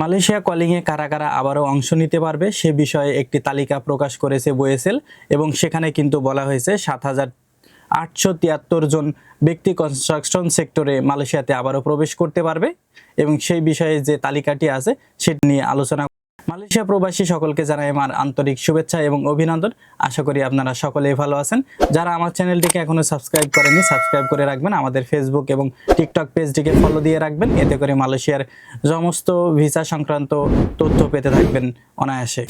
Malaysia কলিংয়ে কারা কারা আবারও অংশ নিতে পারবে, সে বিষয়ে একটি তালিকা প্রকাশ করেছে বোয়েসেল এবং সেখানে কিন্তু বলা হয়েছে সাত হাজার আটশো তিয়াত্তর জন ব্যক্তি কনস্ট্রাকশন সেক্টরে মালয়েশিয়াতে আবারও প্রবেশ করতে পারবে এবং সেই বিষয়ে যে তালিকাটি আছে, সেটি নিয়ে আলোচনা মালয়েশিয়া প্রবাসী সকলকে জানাই আমার আন্তরিক শুভেচ্ছা এবং অভিনন্দন। আশা করি আপনারা সকলেই ভালো আছেন। যারা আমার চ্যানেলটিকে এখনও সাবস্ক্রাইব করেনি সাবস্ক্রাইব করে রাখবেন, আমাদের ফেসবুক এবং টিকটক পেজটিকে ফলো দিয়ে রাখবেন। এতে করে মালয়েশিয়ার সমস্ত ভিসা সংক্রান্ত তথ্য পেতে থাকবেন অনায়াসে।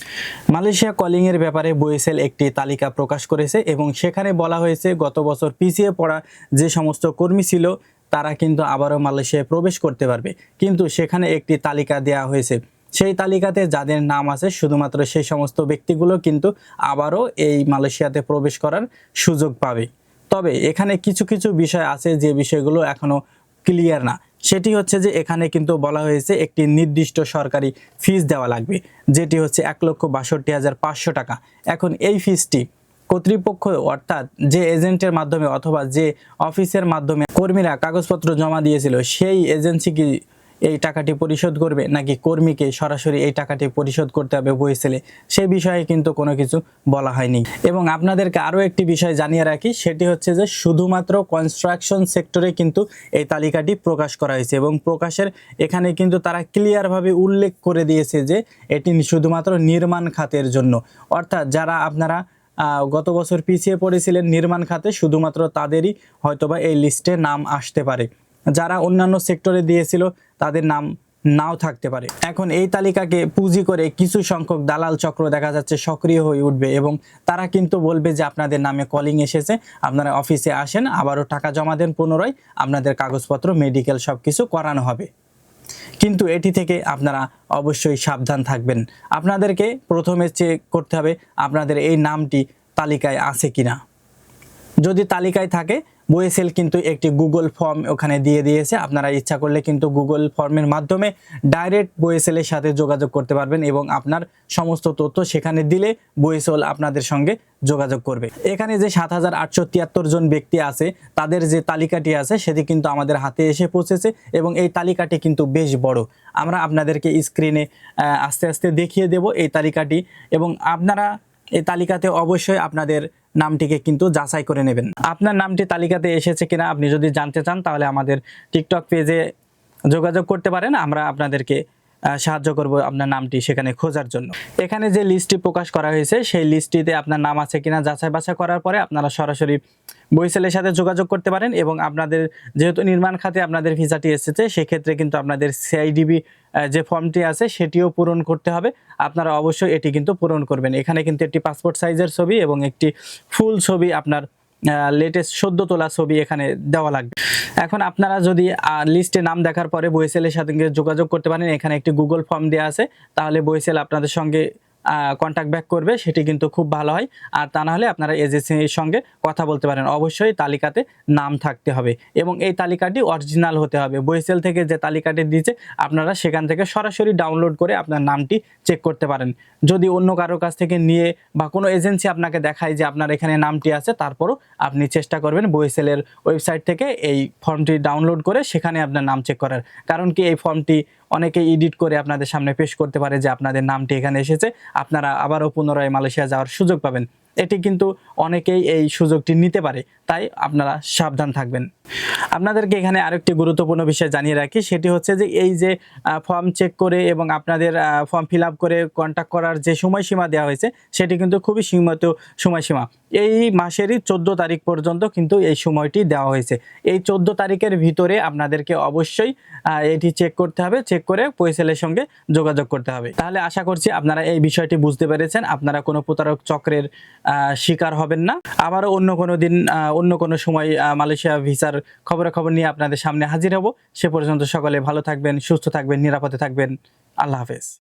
মালয়েশিয়া কলিং এর ব্যাপারে বইসেল একটি তালিকা প্রকাশ করেছে এবং সেখানে বলা হয়েছে, গত বছর পিছিয়ে পড়া যে সমস্ত কর্মী ছিল, তারা কিন্তু আবারও মালয়েশিয়ায় প্রবেশ করতে পারবে। কিন্তু সেখানে একটি তালিকা দেওয়া হয়েছে। সেই তালিকাতে যাদের নাম আছে, শুধুমাত্র সেই সমস্ত ব্যক্তিগুলো কিন্তু আবারও এই মালয়েশিয়াতে প্রবেশ করার সুযোগ পাবে। তবে এখানে কিছু কিছু বিষয় আছে যে বিষয়গুলো এখনও ক্লিয়ার না। সেটি হচ্ছে যে এখানে কিন্তু বলা হয়েছে একটি নির্দিষ্ট সরকারি ফিস দেওয়া লাগবে, যেটি হচ্ছে এক লক্ষ বাষট্টি হাজার পাঁচশো টাকা। এখন এই ফিসটি কর্তৃপক্ষ অর্থাৎ যে এজেন্টের মাধ্যমে অথবা যে অফিসের মাধ্যমে কর্মীরা কাগজপত্র জমা দিয়েছিল, সেই এজেন্সি কি এই টাকাটি পরিশোধ করবে? নাকি কর্মীকে সরাসরি এই টাকাটি পরিশোধ করতে হবে বইসেলে সে বিষয়ে কিন্তু কোনো কিছু বলা হয়নি। এবং আপনাদেরকে আরও একটি বিষয় জানিয়ে রাখি, সেটি হচ্ছে যে শুধুমাত্র কনস্ট্রাকশন সেক্টরে কিন্তু এই তালিকাটি প্রকাশ করা হয়েছে। এবং প্রকাশের এখানে কিন্তু তারা ক্লিয়ারভাবে উল্লেখ করে দিয়েছে যে এটি শুধুমাত্র নির্মাণ খাতের জন্য। অর্থাৎ যারা আপনারা গত বছর পিছিয়ে পড়েছিলেন নির্মাণ খাতে, শুধুমাত্র তাদেরই হয়তোবা এই লিস্টে নাম আসতে পারে। যারা অন্যান্য সেক্টরে দিয়েছিল তাদের নাম নাও থাকতে পারে। এখন এই তালিকাকে পুঁজি করে কিছু সংখ্যক দালাল চক্র দেখা যাচ্ছে সক্রিয় হয়ে উঠবে এবং তারা কিন্তু বলবে যে আপনাদের নামে কলিং এসেছে, আপনারা অফিসে আসেন, আবারও টাকা জমা দেন পুনরায়, আপনাদের কাগজপত্র মেডিকেল সব কিছু করানো হবে। কিন্তু এটি থেকে আপনারা অবশ্যই সাবধান থাকবেন। আপনাদেরকে প্রথমে চেক করতে হবে আপনাদের এই নামটি তালিকায় আছে কিনা। যদি তালিকায় থাকে বইএসএল কিন্তু একটি গুগল ফর্ম ওখানে দিয়ে দিয়েছে। আপনারা ইচ্ছা করলে কিন্তু গুগল ফর্মের মাধ্যমে ডাইরেক্ট বইএসএলের সাথে যোগাযোগ করতে পারবেন এবং আপনার সমস্ত তথ্য সেখানে দিলে বইএসএল আপনাদের সঙ্গে যোগাযোগ করবে। এখানে যে সাত হাজার আটশো তিয়াত্তর জন ব্যক্তি আছে, তাদের যে তালিকাটি আছে, সেটি কিন্তু আমাদের হাতে এসে পৌঁছেছে এবং এই তালিকাটি কিন্তু বেশ বড়। আমরা আপনাদেরকে স্ক্রিনে আস্তে আস্তে দেখিয়ে দেব এই তালিকাটি এবং আপনারা এই তালিকাতে অবশ্যই আপনাদের নামটিকে কিন্তু যাচাই করে নেবেন। আপনার নামটি তালিকাতে এসেছে কিনা আপনি যদি জানতে চান, তাহলে আমাদের টিকটক পেজে যোগাযোগ করতে পারেন। আমরা আপনাদেরকে সাহায্য করব আপনার নামটি সেখানে খোঁজার জন্য। এখানে যে লিস্টটি প্রকাশ করা হয়েছে, সেই লিস্টটিতে আপনার নাম আছে কিনা যাচাই বাছাই করার পরে আপনারা সরাসরি বইসেলের সাথে যোগাযোগ করতে পারেন এবং আপনাদের যেহেতু নির্মাণ খাতে আপনাদের ভিসাটি এসেছে, সেক্ষেত্রে কিন্তু আপনাদের সিআইডিবি যে ফর্মটি আছে সেটিও পূরণ করতে হবে। আপনারা অবশ্যই এটি কিন্তু পূরণ করবেন। এখানে কিন্তু একটি পাসপোর্ট সাইজের ছবি এবং একটি ফুল ছবি আপনার লেটেস্ট সদ্য তোলা ছবি এখানে দেওয়া লাগবে। এখন আপনারা যদি লিস্টে নাম দেখার পরে বইসেলের সাথে যোগাযোগ করতে পারেন, এখানে একটি গুগল ফর্ম দেওয়া আছে, তাহলে বইসেল আপনাদের সঙ্গে কন্ট্যাক্ট ব্যাক করবে, সেটি কিন্তু খুব ভালো হয়। আর তা না হলে আপনারা এজেন্সির সঙ্গে কথা বলতে পারেন। অবশ্যই তালিকাতে নাম থাকতে হবে এবং এই তালিকাটি অরিজিনাল হতে হবে। বইসেল থেকে যে তালিকাটি দিয়েছে, আপনারা সেখান থেকে সরাসরি ডাউনলোড করে আপনার নামটি চেক করতে পারেন। যদি অন্য কারোর কাছ থেকে নিয়ে বা কোনো এজেন্সি আপনাকে দেখায় যে আপনার এখানে নামটি আছে, তারপরও আপনি চেষ্টা করবেন বইসেলের ওয়েবসাইট থেকে এই ফর্মটি ডাউনলোড করে সেখানে আপনার নাম চেক করার। কারণ কি এই ফর্মটি অনেকে এডিট করে আপনাদের সামনে পেশ করতে পারে যে আপনাদের নামটি এখানে এসেছে। আপনারা আবারও পুনরায় মালয়েশিয়া যাওয়ার সুযোগ পাবেন। এটি কিন্তু অনেকেই এই সুযোগটি নিতে পারে। তাই আপনারা সাবধান থাকবেন। আপনাদেরকে এখানে আরেকটি গুরুত্বপূর্ণ বিষয় জানিয়ে রাখি, সেটি হচ্ছে যে এই যে ফর্ম চেক করে এবং আপনাদের ফর্ম ফিল করে কন্ট্যাক্ট করার যে সময়সীমা দেওয়া হয়েছে, সেটি কিন্তু খুবই সীমিত সময়সীমা। এই মাসেরই চোদ্দ তারিখ পর্যন্ত কিন্তু এই সময়টি দেওয়া হয়েছে। এই চোদ্দ তারিখের ভিতরে আপনাদেরকে অবশ্যই এটি চেক করতে হবে চেক করে পয়সেলের সঙ্গে যোগাযোগ করতে হবে। তাহলে আশা করছি আপনারা এই বিষয়টি বুঝতে পেরেছেন, আপনারা কোনো প্রতারক চক্রের শিকার হবেন না। আবারও অন্য কোনো দিন অন্য কোনো সময় মালয়েশিয়া ভিসার খবরাখবর নিয়ে আপনাদের সামনে হাজির হব। সে পর্যন্ত সকলে ভালো থাকবেন, সুস্থ থাকবেন, নিরাপদে থাকবেন। আল্লাহ হাফেজ।